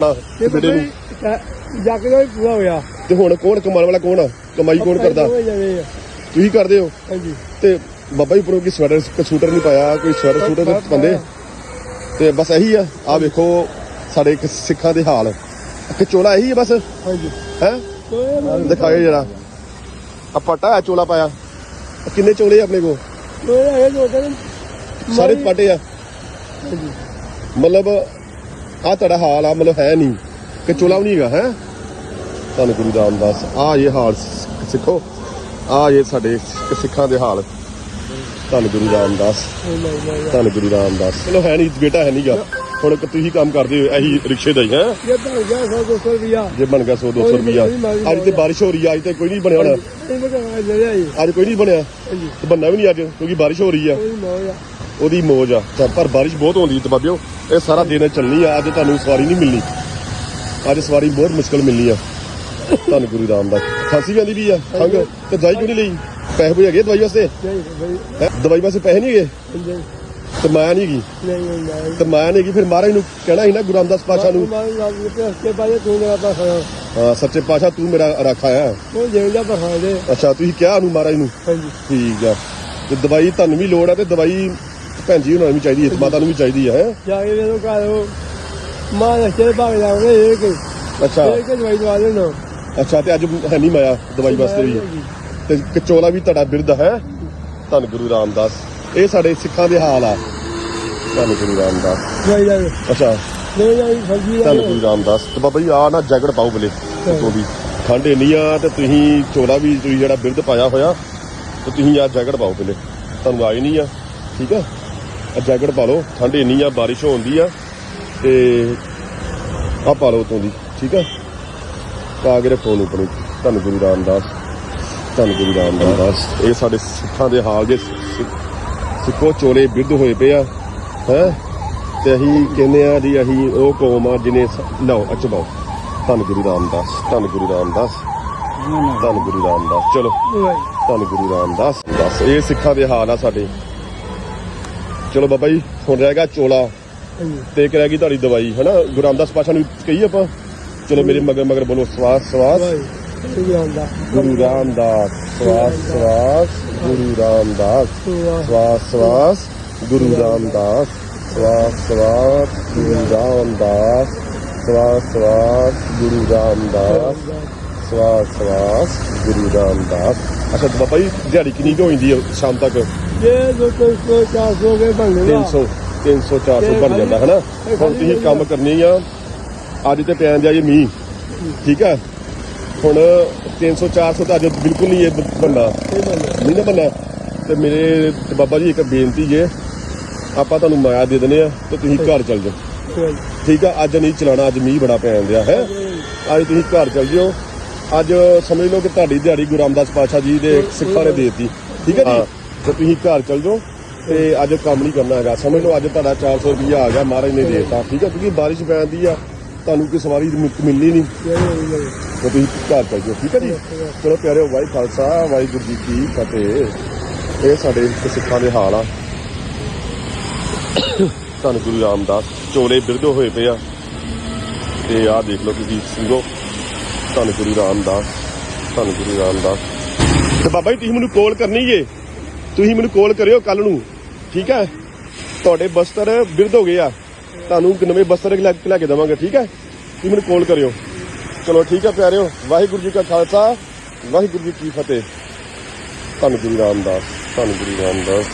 ਤੇ ਬੇਟੇ ਨੂੰ ਜੱਗ ਦਾ ਵੀ ਪੂਰਾ ਹੋਇਆ। ਤੇ ਹੁਣ ਕੌਣ ਕਮਾਉਣ ਵਾਲਾ ਕੌਣ ਆ? ਕਮਾਈ ਕੌਣ ਕਰਦਾ? ਦੋਵੇਂ ਜਣੇ ਆ। ਤੁਸੀਂ ਕਰਦੇ ਹੋ? ਹਾਂਜੀ। ਤੇ ਬਾਬਾ ਜੀ ਉੱਪਰੋਂ ਕੀ ਸਵੈਟਰ ਸੂਟਰ ਨਹੀਂ ਪਾਇਆ ਕੋਈ ਸਵੈਟਰ ਸੂਟਰ ਤੇ ਪਾਉਂਦੇ ਤੇ ਬਸ ਇਹੀ ਆ। ਆ ਵੇਖੋ ਸਾਡੇ ਇੱਕ ਸਿੱਖਾਂ ਦੇ ਹਾਲ। ਚੋਲਾ ਇਹੀ ਬਸ? ਹਾਂਜੀ। ਹੈ? ਦੋਵੇਂ ਨਾਲ- ਦਿਖਾਇਓ ਜਰਾ। ਆ ਪਟਾ ਹੈ ਚੋਲਾ ਪਾਇਆ। ਆਹ ਕਿੰਨੇ ਚੋਲੇ ਆ ਆਪਣੇ ਕੋ ਸਾਰੇ ਪਾਟੇ ਆ। ਮਤਲਬ ਆ ਤੁਹਾਡਾ ਹਾਲ ਆ ਮਤਲਬ ਹੈ ਨਹੀਂ। ਕਿ ਚੋਲਾ ਵੀ ਨਹੀਂ ਹੈਗਾ ਹੈ? ਤੁਹਾਨੂੰ ਗੁਰੂ ਰਾਮਦਾਸ ਆ ਇਹ ਹਾਲ ਸਿੱਖੋ। ਆ ਇਹ ਸਾਡੇ ਸਿੱਖਾਂ ਦੇ ਹਾਲ। ਤੁਹਾਨੂੰ ਗੁਰੂ ਰਾਮਦਾਸ ਤੁਹਾਨੂੰ ਗੁਰੂ ਰਾਮਦਾਸ। ਚਲੋ ਹੈ ਨਹੀਂ ਬੇਟਾ ਹੈ ਨਹੀਂਗਾ। ਹੁਣ ਤੁਸੀਂ ਕੰਮ ਕਰਦੇ ਹੋ ਇਹੀ ਰਿਕਸ਼ੇ ਦਾ ਹੀ ਹੈ? ਇਹ ਤਾਂ ਗਿਆ 100 200 ਰੁਪਿਆ ਜੇ ਬਣ ਗਿਆ 100 200 ਰੁਪਿਆ ਅੱਜ ਤੇ ਬਾਰਿਸ਼ ਹੋ ਰਹੀ ਆ ਅੱਜ ਤੇ ਕੋਈ ਨਹੀਂ ਬਣਿਆ ਹੋਣਾ। ਜੀ ਅੱਜ ਕੋਈ ਨਹੀਂ ਬਣਿਆ। ਤੇ ਬੰਨਾ ਵੀ ਨਹੀਂ ਅੱਜ ਕਿਉਂਕਿ ਬਾਰਿਸ਼ ਹੋ ਰਹੀ ਆ। ਉਹਦੀ ਮੌਜ ਆ। ਤਾਂ ਪਰ ਬਾਰਿਸ਼ ਬਹੁਤ ਹੁੰਦੀ ਤੇ ਬਾਬਿਓ ਇਹ ਸਾਰਾ ਦਿਨ ਚੱਲਣੀ ਆ। ਅੱਜ ਤੁਹਾਨੂੰ ਸਵਾਰੀ ਨਹੀਂ ਮਿਲਣੀ। ਅੱਜ ਸਵਾਰੀ ਬਹੁਤ ਮੁਸ਼ਕਲ ਮਿਲਣੀ ਆ। ਤੁਹਾਨੂੰ ਗੁਰੂ ਰਾਮਦਾਸ। ਖਾਂਸੀ ਵੀ ਆਂਦੀ ਵੀ ਆ ਖੰਗ ਤੇ ਦਵਾਈ ਕਿਉਂ ਨਹੀਂ ਲਈ? ਪੈਸੇ ਹੈਗੇ ਦਵਾਈ ਵਾਸਤੇ? ਦਵਾਈ ਵਾਸਤੇ ਪੈਸੇ ਨਹੀਂ ਹੈਗੇ? ਤੇ ਮਾਇਆ ਨਹੀਂ ਨਹੀਂ ਤੇ ਮਾਇਆ ਨਹੀਂ ਹੈਗੀ ਫਿਰ ਮਹਾਰਾਜ ਨੂੰ ਕਹਿਣਾ ਸੀ ਨਾ ਗੁਰੂ ਰਾਮਦਾਸ ਪਾਸ਼ਾ ਨੂੰ। ਹਾਂ। ਸੱਚੇ ਪਾਸ਼ਾ ਤੂੰ ਮੇਰਾ ਰਾਖਾ ਆ ਅੱਛਾ ਤੁਸੀਂ ਕਿਹਾ ਉਹਨੂੰ ਮਹਾਰਾਜ ਨੂੰ? ਠੀਕ ਆ। ਤੇ ਦਵਾਈ ਤੁਹਾਨੂੰ ਵੀ ਲੋੜ ਆ ਤੇ ਦਵਾਈ ਭੈਣ ਜੀ ਉਹਨਾਂ ਨੂੰ ਵੀ ਚਾਹੀਦੀ ਹੈ ਮਾਤਾ ਨੂੰ ਵੀ ਚਾਹੀਦੀ ਹੈ ਹੈਂ? ਜਾ ਕੇ ਵੇਖੋ ਘਰ ਉਹ ਮਾਂ ਦੇ ਚਿਰ ਭਾਗ ਜਾਉਂਦੇ ਇਹ ਕਿ ਅੱਛਾ। ਇਹ ਕਿ ਦਵਾਈ ਦਵਾ ਦੇਣਾ ਅੱਛਾ ਤੇ ਅੱਜ ਹੈ ਨਹੀਂ ਮਾਇਆ ਦਵਾਈ ਵਾਸਤੇ ਵੀ? ਤੇ ਕਚੋਲਾ ਵੀ ਤੁਹਾਡਾ ਬਿਰਧ ਹੈ? ਧੰਨ ਗੁਰੂ ਰਾਮਦਾਸ। ਇਹ ਸਾਡੇ ਸਿੱਖਾਂ ਦੇ ਹਾਲ ਆ। ਧੰਨ ਗੁਰੂ ਰਾਮਦਾਸ। ਦਵਾਈ ਲੈ ਅੱਛਾ। ਨਹੀਂ ਜਾਈ ਫਰਜੀ ਧੰਨ ਗੁਰੂ ਰਾਮਦਾਸ। ਤੇ ਬਾਬਾ ਜੀ ਆ ਨਾ ਜੈਕਟ ਪਾਓ ਬਲੇ ਉਤੋਂ ਦੀ। ਠੰਡ ਇੰਨੀ ਆ ਤੇ ਤੁਸੀਂ ਚੋਲਾ ਵੀ ਤੁਸੀਂ ਜਿਹੜਾ ਬਿਰਧ ਪਾਇਆ ਹੋਇਆ ਤੇ ਤੁਸੀਂ ਆ ਜੈਕਟ ਪਾਓ ਬਲੇ। ਤੁਹਾਨੂੰ ਆਈ ਨਹੀਂ ਆ ਠੀਕ ਆ? ਜੈਕਟ ਪਾ ਲਓ, ਠੰਡ ਇੰਨੀ ਆ, ਬਾਰਿਸ਼ ਹੁੰਦੀ ਆ, ਤੇ ਆ ਪਾ ਲਓ ਉਤੋਂ ਦੀ, ਠੀਕ ਆ? ਪਾ ਕੇ ਰੱਖੋ ਨੂੰ ਆਪਣੀ ਧੰਨ ਗੁਰੂ ਰਾਮਦਾਸ, ਧੰਨ ਗੁਰੂ ਰਾਮਦਾਸ। ਇਹ ਸਾਡੇ ਸਿੱਖਾਂ ਦੇ ਹਾਲ ਜੇ ਸਿੱਖੋ, ਚੋਲੇ ਬਿਰਧ ਹੋਏ ਪਏ ਆ, ਹੈ? ਤੇ ਅਸੀਂ ਕਹਿੰਦੇ ਆ ਜੀ, ਅਸੀਂ ਉਹ ਕੌਮ ਆ ਜਿਹਨੇ ਲਓ, ਅੱਛਾ ਬਾਓ ਧੰਨ ਗੁਰੂ ਰਾਮਦਾਸ, ਧੰਨ ਗੁਰੂ ਰਾਮਦਾਸ, ਧੰਨ ਗੁਰੂ ਰਾਮਦਾਸ। ਚਲੋ, ਧੰਨ ਗੁਰੂ ਰਾਮਦਾਸ। ਬਸ, ਇਹ ਸਿੱਖਾਂ ਦੇ ਹਾਲ ਆ ਸਾਡੇ। ਚਲੋ ਬਾਬਾ ਜੀ ਹੁਣ ਰਹਿ ਗਿਆ ਚੋਲਾ ਤੇ ਇੱਕ ਰਹਿ ਗਈ ਤੁਹਾਡੀ ਦਵਾਈ ਹਨਾ? ਗੁਰੂ ਰਾਮਦਾਸ ਪਾਸ਼ਾ ਨੂੰ ਕਹੀ ਆਪਾਂ? ਚਲੋ ਮੇਰੇ ਮਗਰ ਮਗਰ ਬੋਲੋ ਸਵਾਸ ਸਵਾਸ। ਗੁਰੂ ਰਾਮਦਾਸ। ਸਵਾਸ ਸਵਾਸ। ਗੁਰੂ ਰਾਮਦਾਸ ਸਵਾਸ ਸਵਾਸ। ਗੁਰੂ ਰਾਮਦਾਸ ਸਵਾਸ ਸਵਾਸ। ਗੁਰੂ ਰਾਮਦਾਸ ਸਵਾਸ ਸਵਾਸ। ਗੁਰੂ ਰਾਮਦਾਸ ਸਵਾਸ ਸਵਾਸ। ਗੁਰੂ ਰਾਮਦਾਸ। ਅੱਛਾ ਬਾਬਾ ਜੀ ਦਿਹਾੜੀ ਕਿੰਨੀ ਹੋ ਜਾਂਦੀ ਹੈ ਸ਼ਾਮ ਤੱਕ? ਜੋ ਕੋਈ ਕੋਈ 400 ਕੇ ਬਣ ਗਿਆ 300 300 400 ਬਣ ਜਾਂਦਾ ਹੈ ਨਾ ਹੁਣ ਤੁਸੀਂ ਕੰਮ ਕਰਨੀ ਆ ਅੱਜ ਤੇ ਪੈਣ ਦਿਆ ਜੀ ਮੀਂਹ ਠੀਕ ਹੈ ਹੁਣ 300 400 ਤਾਂ ਅੱਜ ਬਿਲਕੁਲ ਨਹੀਂ ਇਹ ਨਾ ਬੰਨਾ ਤੇ ਮੇਰੇ ਬਾਬਾ ਜੀ ਇੱਕ ਬੇਨਤੀ ਜੇ ਆਪਾਂ ਤੁਹਾਨੂੰ ਮਾਇਆ ਦੇ ਦਿੰਦੇ ਆ ਤੇ ਤੁਸੀਂ ਘਰ ਚੱਲ ਜਾਓ। ਠੀਕ ਆ? ਅੱਜ ਨਹੀਂ ਚਲਾਣਾ ਅੱਜ ਮੀਂਹ ਬੜਾ ਪੈਣ ਦਿਆ ਹੈ? ਅੱਜ ਤੁਸੀਂ ਘਰ ਚੱਲ ਜਿਓ। ਅੱਜ ਸਮਝ ਲਓ ਕਿ ਤੁਹਾਡੀ ਦਿਹਾੜੀ ਗੁਰੂ ਰਾਮਦਾਸ ਪਾਤਸ਼ਾਹ ਜੀ ਦੇ ਸਿੱਖਾਂ ਨੇ ਦੇਤੀ। ਠੀਕ ਹੈ ਜੀ? ਤੇ ਤੁਸੀਂ ਘਰ ਚੱਲ ਜਾਓ ਤੇ ਅੱਜ ਕੰਮ ਨਹੀਂ ਕਰਨਾ ਹੈਗਾ। ਸਮਝ ਲਓ, ਅੱਜ ਤੁਹਾਡਾ 400 ਰੁਪਇਆ ਆ ਗਿਆ, ਮਹਾਰਾਜ ਨੇ ਦੇਤਾ। ਠੀਕ ਹੈ ਕਿਉਂਕਿ ਬਾਰਿਸ਼ ਪੈਂਦੀ ਆ, ਤੁਹਾਨੂੰ ਕੋਈ ਸਵਾਰੀ ਮਿਲਣੀ ਨਹੀਂ। ਤੇ ਤੁਸੀਂ ਘਰ ਚੱਲ ਜਾਓ, ਠੀਕ ਹੈ ਜੀ? ਚਲੋ ਪਿਆਰਿਓ, ਵਾਹਿ ਖਾਲਸਾ ਵਾਹਿਗੁਰੂ ਜੀ ਕੀ ਫਤਿਹ। ਇਹ ਸਾਡੇ ਸਿੱਖਾਂ ਦੇ ਹਾਲ ਆ। ਧੰਨ ਗੁਰੂ ਰਾਮਦਾਸ ਚੋਲੇ ਬਿਰਧੋ ਹੋਏ ਪਏ ਆ। ਤੇ ਆਹ ਦੇਖ ਲਓ ਤੁਸੀਂ, ਸਿੰਘੋ ਧੰਨ ਗੁਰੂ ਰਾਮਦਾਸ ਧੰਨ ਗੁਰੂ ਰਾਮਦਾਸ। ਤੇ ਬਾਬਾ ਜੀ, ਤੁਸੀਂ ਮੈਨੂੰ ਕਾਲ ਕਰਨੀ ਜੇ ਤੁਸੀਂ ਮੈਨੂੰ ਕਾਲ ਕਰਿਓ ਕੱਲ ਨੂੰ, ਠੀਕ ਹੈ? ਤੁਹਾਡੇ ਬਸਤਰ ਬਿਰਧ ਹੋ ਗਏ ਆ। ਤੁਹਾਨੂੰ ਇੱਕ ਨਵੇਂ ਬਸਤਰ ਲੈ ਲੈ ਕੇ ਦੇਵਾਂਗੇ, ਠੀਕ ਹੈ? ਤੁਸੀਂ ਮੈਨੂੰ ਕਾਲ ਕਰਿਓ। ਚਲੋ ਠੀਕ ਹੈ ਪਿਆਰਿਓ, ਵਾਹਿਗੁਰੂ ਜੀ ਕਾ ਖਾਲਸਾ, ਵਾਹਿਗੁਰੂ ਜੀ ਕੀ ਫਤਿਹ। ਧੰਨ ਗੁਰੂ ਰਾਮਦਾਸ, ਧੰਨ ਗੁਰੂ ਰਾਮਦਾਸ।